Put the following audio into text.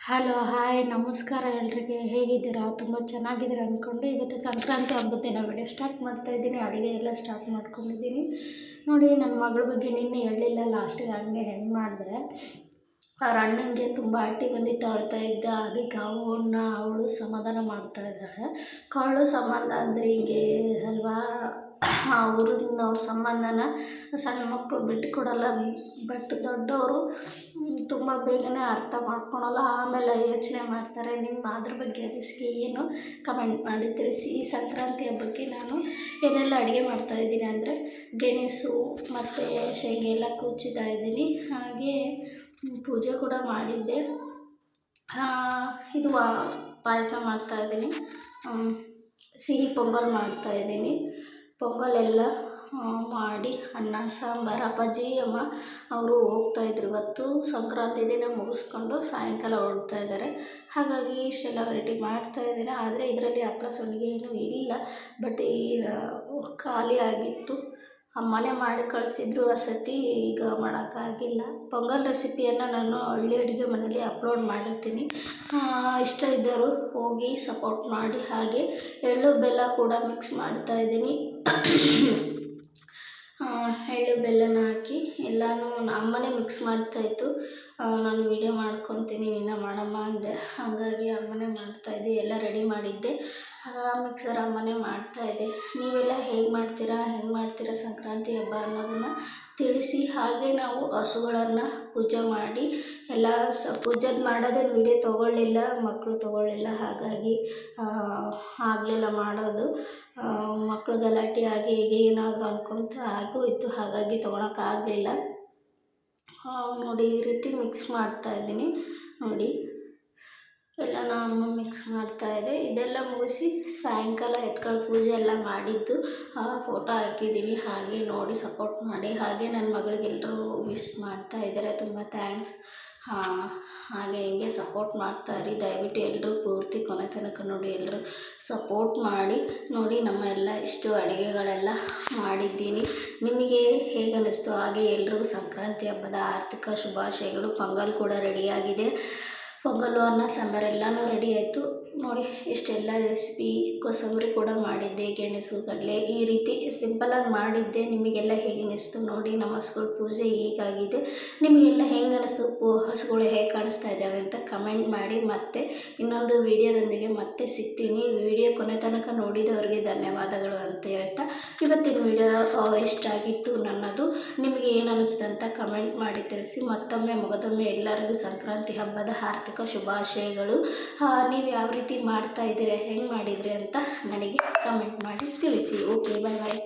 Hello, hi, ನಮಸ್ಕಾರ ಎಲ್ರಿಗೆ. ಹೇಗಿದ್ದೀರಾ? ತುಂಬ ಚೆನ್ನಾಗಿದ್ದೀರಾ ಅಂದ್ಕೊಂಡು ಇವತ್ತು ಸಂಕ್ರಾಂತಿ ಹಬ್ಬದ ದಿನ ವಿಡಿಯೋ ಸ್ಟಾರ್ಟ್ ಮಾಡ್ತಾಯಿದ್ದೀನಿ ಅಡುಗೆ ಎಲ್ಲ ಸ್ಟಾರ್ಟ್ ಮಾಡ್ಕೊಂಡಿದ್ದೀನಿ. ನೋಡಿ, ನನ್ನ ಮಗಳ ಬಗ್ಗೆ ನಿನ್ನೆ ಹೇಳಿಲ್ಲ. ಲಾಸ್ಟಿಗೆ ಹಂಗೆ ಹೆಣ್ಣು ಮಾಡಿದೆ. ಅವ್ರ ಅಣ್ಣನಿಗೆ ತುಂಬ ಹಟ್ಟಿ ಬಂದಿತ್ತು. ತಾಳ್ತಾ ಇದ್ದ. ಅದಕ್ಕೆ ಅವನ್ನ ಅವಳು ಸಮಾಧಾನ ಮಾಡ್ತಾ ಇದ್ದಾಳೆ. ಕಾಳು ಸಂಬಂಧ ಅಂದರೆ ಹೀಗೆ ಅಲ್ವಾ? ಅವ್ರನ್ನ ಅವ್ರ ಸಂಬಂಧನ ಸಣ್ಣ ಮಕ್ಕಳು ಬಿಟ್ಟುಕೊಡಲ್ಲ ಬಟ್ ದೊಡ್ಡವರು ತುಂಬ ಬೇಗನೆ ಅರ್ಥ ಮಾಡ್ಕೊಳಲ್ಲ. ಆಮೇಲೆ ಯೋಚನೆ ಮಾಡ್ತಾರೆ ನಿಮ್ಮ ಅದ್ರ ಬಗ್ಗೆ ಅನಿಸಿಕೆ ಏನು? ಕಮೆಂಟ್ ಮಾಡಿ ತಿಳಿಸಿ. ಈ ಸಂಕ್ರಾಂತಿ ಹಬ್ಬಕ್ಕೆ ನಾನು ಏನೆಲ್ಲ ಅಡುಗೆ ಮಾಡ್ತಾಯಿದ್ದೀನಿ ಅಂದರೆ, ಗೆಣಸು ಮತ್ತು ಶೇಂಗೆ ಎಲ್ಲ ಕುಚ್ಚಿತಾ ಇದ್ದೀನಿ. ಹಾಗೆ ಪೂಜೆ ಕೂಡ ಮಾಡಿದ್ದೆ. ಇದು ಪಾಯಸ ಮಾಡ್ತಾಯಿದ್ದೀನಿ ಸಿಹಿ ಪೊಂಗಲ್ ಮಾಡ್ತಾಯಿದ್ದೀನಿ ಪೊಂಗಲೆಲ್ಲ ಮಾಡಿ ಅನ್ನ, ಸಾಂಬಾರು, ಅಪ್ಪಾಜಿ, ಅಮ್ಮ ಅವರು ಹೋಗ್ತಾಯಿದ್ರು ಇವತ್ತು ಸಂಕ್ರಾಂತಿ ದಿನ ಮುಗಿಸ್ಕೊಂಡು ಸಾಯಂಕಾಲ ಹೊರಡ್ತಾ ಇದ್ದಾರೆ. ಹಾಗಾಗಿ ಇಷ್ಟೆಲ್ಲ ವೆರೈಟಿ ಮಾಡ್ತಾಯಿದ್ದೀನಿ ಆದರೆ ಇದರಲ್ಲಿ ಹಪ್ಳ ಸಂಡಿಗೆ ಏನೂ ಇಲ್ಲ. ಬಟ್ ಈ ಖಾಲಿ ಆಗಿತ್ತು. ಅಮ್ಮನೇ ಮಾಡಿ ಕಳಿಸಿದ್ರು ಆ ಸತಿ ಈಗ ಮಾಡೋಕ್ಕಾಗಿಲ್ಲ ಪೊಂಗಲ್ ರೆಸಿಪಿಯನ್ನು ನಾನು ಹಳ್ಳಿ ಅಡುಗೆ ಮನೆಯಲ್ಲಿ ಅಪ್ಲೋಡ್ ಮಾಡಿರ್ತೀನಿ. ಇಷ್ಟ ಇದ್ದವರು ಹೋಗಿ ಸಪೋರ್ಟ್ ಮಾಡಿ. ಹಾಗೆ ಎಳ್ಳು ಬೆಲ್ಲ ಕೂಡ ಮಿಕ್ಸ್ ಮಾಡ್ತಾಯಿದ್ದೀನಿ ಎಳ್ಳು ಬೆಲ್ಲನ ಹಾಕಿ ಎಲ್ಲನೂ ಅಮ್ಮನೇ ಮಿಕ್ಸ್ ಮಾಡ್ತಾಯಿತ್ತು ನಾನು ವೀಡಿಯೋ ಮಾಡ್ಕೊತೀನಿ, ನೀನು ಮಾಡಮ್ಮ ಅಂದೆ. ಹಾಗಾಗಿ ಅಮ್ಮನೇ ಮಾಡ್ತಾಯಿದ್ದೆ ಎಲ್ಲ ರೆಡಿ ಮಾಡಿದ್ದೆ. ಮಿಕ್ಸರ್ ಅಮ್ಮನೇ ಮಾಡ್ತಾಯಿದ್ದೆ ನೀವೆಲ್ಲ ಹೇಗೆ ಮಾಡ್ತೀರಾ, ಹೆಂಗೆ ಮಾಡ್ತೀರಾ ಸಂಕ್ರಾಂತಿ ಹಬ್ಬ ಅನ್ನೋದನ್ನು ತಿಳಿಸಿ, ಹಾಗೆ ನಾವು ಹಸುಗಳನ್ನು ಪೂಜೆ ಮಾಡಿ ಎಲ್ಲ ಸ ಪೂಜೆದು ಮಾಡೋದೇನು ವಿಡಿಯೋ ತೊಗೊಳ್ಳಿಲ್ಲ ಮಕ್ಕಳು ತೊಗೊಳ್ಳಿಲ್ಲ. ಹಾಗಾಗಿ ಆಗಲಿಲ್ಲ ಮಾಡೋದು. ಮಕ್ಕಳು ಗಲಾಟೆ ಆಗಿ ಹೀಗೆ ಏನಾದರೂ ಅಂದ್ಕೊಂತ ಆಗೋಯಿತು ಹಾಗಾಗಿ ತೊಗೊಳಕ್ಕಾಗಲಿಲ್ಲ ನೋಡಿ ಈ ರೀತಿ ಮಿಕ್ಸ್ ಮಾಡ್ತಾಯಿದ್ದೀನಿ ನೋಡಿ. ಎಲ್ಲ ನಾನು ಮಿಕ್ಸ್ ಮಾಡ್ತಾಯಿದ್ದೆ ಇದೆಲ್ಲ ಮುಗಿಸಿ ಸಾಯಂಕಾಲ ಎತ್ಕೊಂಡು ಪೂಜೆ ಎಲ್ಲ ಮಾಡಿದ್ದು. ಫೋಟೋ ಹಾಕಿದ್ದೀನಿ. ಹಾಗೆ ನೋಡಿ ಸಪೋರ್ಟ್ ಮಾಡಿ. ಹಾಗೆ ನನ್ನ ಮಗಳಿಗೆಲ್ಲರೂ ಮಿಸ್ ಮಾಡ್ತಾ ಇದ್ದಾರೆ. ತುಂಬ ಥ್ಯಾಂಕ್ಸ್ ಹಾಗೆ ಹಿಂಗೆ ಸಪೋರ್ಟ್ ಮಾಡ್ತಾಯಿರಿ ದಯವಿಟ್ಟು ಎಲ್ಲರೂ ಪೂರ್ತಿ ಕೊನೆ ತನಕ ನೋಡಿ ಎಲ್ಲರೂ ಸಪೋರ್ಟ್ ಮಾಡಿ. ನೋಡಿ, ನಮ್ಮ ಎಲ್ಲ ಇಷ್ಟು ಅಡುಗೆಗಳೆಲ್ಲ ಮಾಡಿದ್ದೀನಿ. ನಿಮಗೆ ಹೇಗೆ ಅನ್ನಿಸ್ತು? ಹಾಗೆ ಎಲ್ಲರಿಗೂ ಸಂಕ್ರಾಂತಿ ಹಬ್ಬದ ಆರ್ಥಿಕ ಶುಭಾಶಯಗಳು. ಪೊಂಗಲ್ ಕೂಡ ರೆಡಿಯಾಗಿದೆ ಪೊಂಗಲ್ಲು ಅನ್ನ, ಸಾಂಬಾರು ಎಲ್ಲನೂ ರೆಡಿ ಆಯಿತು. ನೋಡಿ, ಇಷ್ಟೆಲ್ಲ ರೆಸಿಪಿ ಕೋಸಂಬರಿ ಕೂಡ ಮಾಡಿದ್ದೆ, ಗೆಣಸು, ಕಡಲೆ, ಈ ರೀತಿ ಸಿಂಪಲಾಗಿ ಮಾಡಿದ್ದೆ. ನಿಮಗೆಲ್ಲ ಹೇಗೆ ಅನ್ನಿಸ್ತು ನೋಡಿ, ನಮ್ಮ ಹಸುಗಳ ಪೂಜೆ ಹೀಗಾಗಿದೆ. ನಿಮಗೆಲ್ಲ ಹೆಂಗೆ ಅನ್ನಿಸ್ತು ಹಸುಗಳು ಹೇಗೆ ಕಾಣಿಸ್ತಾ ಇದ್ದಾವೆ ಅಂತ ಕಮೆಂಟ್ ಮಾಡಿ. ಮತ್ತೆ ಇನ್ನೊಂದು ವಿಡಿಯೋದೊಂದಿಗೆ ಮತ್ತೆ ಸಿಗ್ತೀನಿ. ವಿಡಿಯೋ ಕೊನೆ ತನಕ ನೋಡಿದವರಿಗೆ ಧನ್ಯವಾದಗಳು ಅಂತ ಹೇಳ್ತಾ, ಇವತ್ತಿನ ವಿಡಿಯೋ ಇಷ್ಟ ಆಗಿತ್ತು ನನ್ನದು. ನಿಮಗೆ ಏನು ಅನ್ನಿಸ್ತು ಅಂತ ಕಮೆಂಟ್ ಮಾಡಿ ತಿಳಿಸಿ. ಮತ್ತೊಮ್ಮೆ, ಮೊಗದೊಮ್ಮೆ ಎಲ್ಲರಿಗೂ ಸಂಕ್ರಾಂತಿ ಹಬ್ಬದ ಆರ್ಥಿಕ ಶುಭಾಶಯಗಳು. ನೀವು ಯಾವ ರೀತಿ ಮಾಡ್ತಾ ಇದ್ದೀರಿ, ಹೆಂಗೆ ಮಾಡಿದ್ರಿ ಅಂತ ನನಗೆ ಕಮೆಂಟ್ ಮಾಡಿ ತಿಳಿಸಿ. ಓಕೆ ಬಾಯ್ ಬಾಯ್